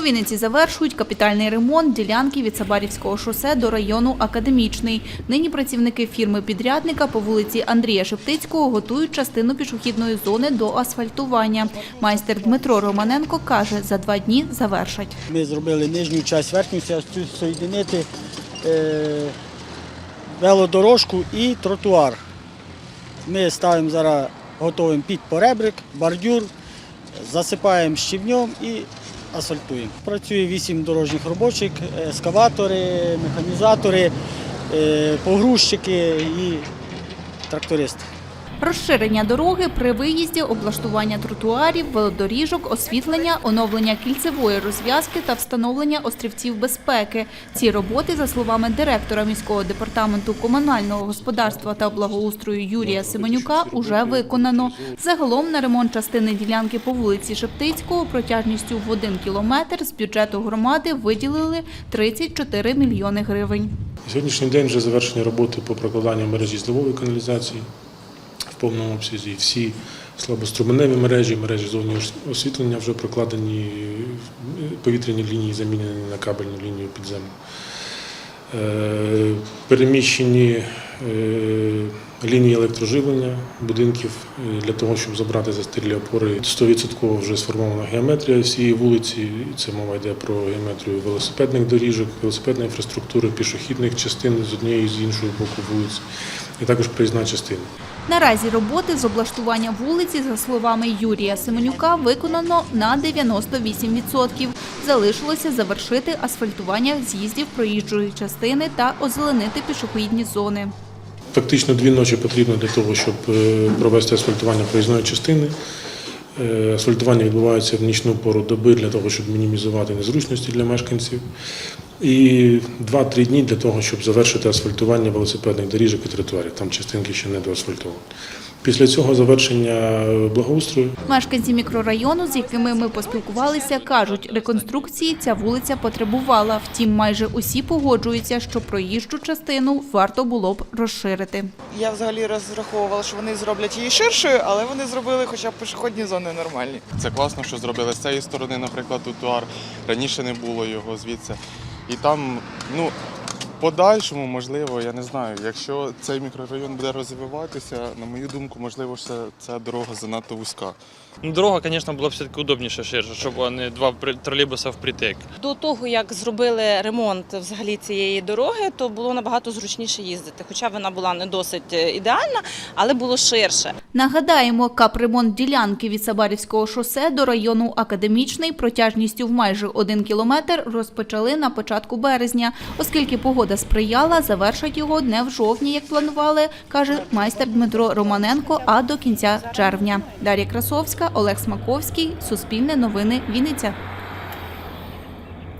У Вінниці завершують капітальний ремонт ділянки від Сабарівського шосе до району Академічний. Нині працівники фірми-підрядника по вулиці Андрія Шептицького готують частину пішохідної зони до асфальтування. Майстер Дмитро Романенко каже, за два дні завершать. Ми зробили нижню частину, верхню частину соєдинити е, велодорожку і тротуар. Ми ставимо зараз, готуємо під поребрик, бордюр, засипаємо щебнем і асфальтуємо. Працює вісім дорожніх робочих, ескаватори, механізатори, е, погрузчики і трактористи. Розширення дороги при виїзді, облаштування тротуарів, велодоріжок, освітлення, оновлення кільцевої розв'язки та встановлення острівців безпеки. Ці роботи, за словами директора міського департаменту комунального господарства та благоустрою Юрія Семенюка, уже виконано. Загалом на ремонт частини ділянки по вулиці Шептицького протяжністю в один кілометр з бюджету громади виділили 34 мільйони гривень. Сьогоднішній день вже завершені роботи по прокладанню мережі зливової каналізації повному обсязі. Всі слабоструменеві мережі, мережі зовнішнього освітлення вже прокладені, повітряні лінії замінені на кабельну лінію підземну. Е, Переміщені е, лінії електроживлення будинків е, для того, щоб забрати застарілі опори. 100% вже сформована геометрія всієї вулиці. Це мова йде про геометрію велосипедних доріжок, велосипедної інфраструктури, пішохідних частин з однієї і з іншого боку вулиці, і також проїзна частина. Наразі роботи з облаштування вулиці, за словами Юрія Семенюка, виконано на 98%. Залишилося завершити асфальтування з'їздів проїжджої частини та озеленити пішохідні зони. Фактично дві ночі потрібно для того, щоб е, провести асфальтування проїзної частини. Е, Асфальтування відбувається в нічну пору доби для того, щоб мінімізувати незручності для мешканців. І 2-3 дні для того, щоб завершити асфальтування велосипедних доріжок і тротуарів. Там частинки ще не доасфальтовані. Після цього завершення благоустрою Мешканці мікрорайону, з якими ми поспілкувалися, кажуть, реконструкції ця вулиця потребувала. Втім, майже усі погоджуються, що проїжджу частину варто було б розширити. Я взагалі розраховувала, що вони зроблять її ширшою, але вони зробили хоча б пішохідні зони нормальні. Це класно, що зробили з цієї сторони, наприклад, тротуар. Раніше не було його звідси. І там, ну, подальшому, можливо, я не знаю, якщо цей мікрорайон буде розвиватися, на мою думку, можливо, що ця дорога занадто вузька. Ну, дорога, звісно, була б все-таки удобніше ширше, щоб вони два при- тролейбуса впритик. До того, як зробили ремонт взагалі цієї дороги, то було набагато зручніше їздити. Хоча вона була не досить е, ідеальна, але було ширше. Нагадаємо, капремонт ділянки від Сабарівського шосе до району Академічний протяжністю в майже один кілометр розпочали на початку березня. Оскільки погода сприяла, завершать його не в жовтні, як планували, каже майстер Дмитро Романенко, а до кінця червня. Дар'я Красовська, Олег Смаковський, Суспільне новини, Вінниця.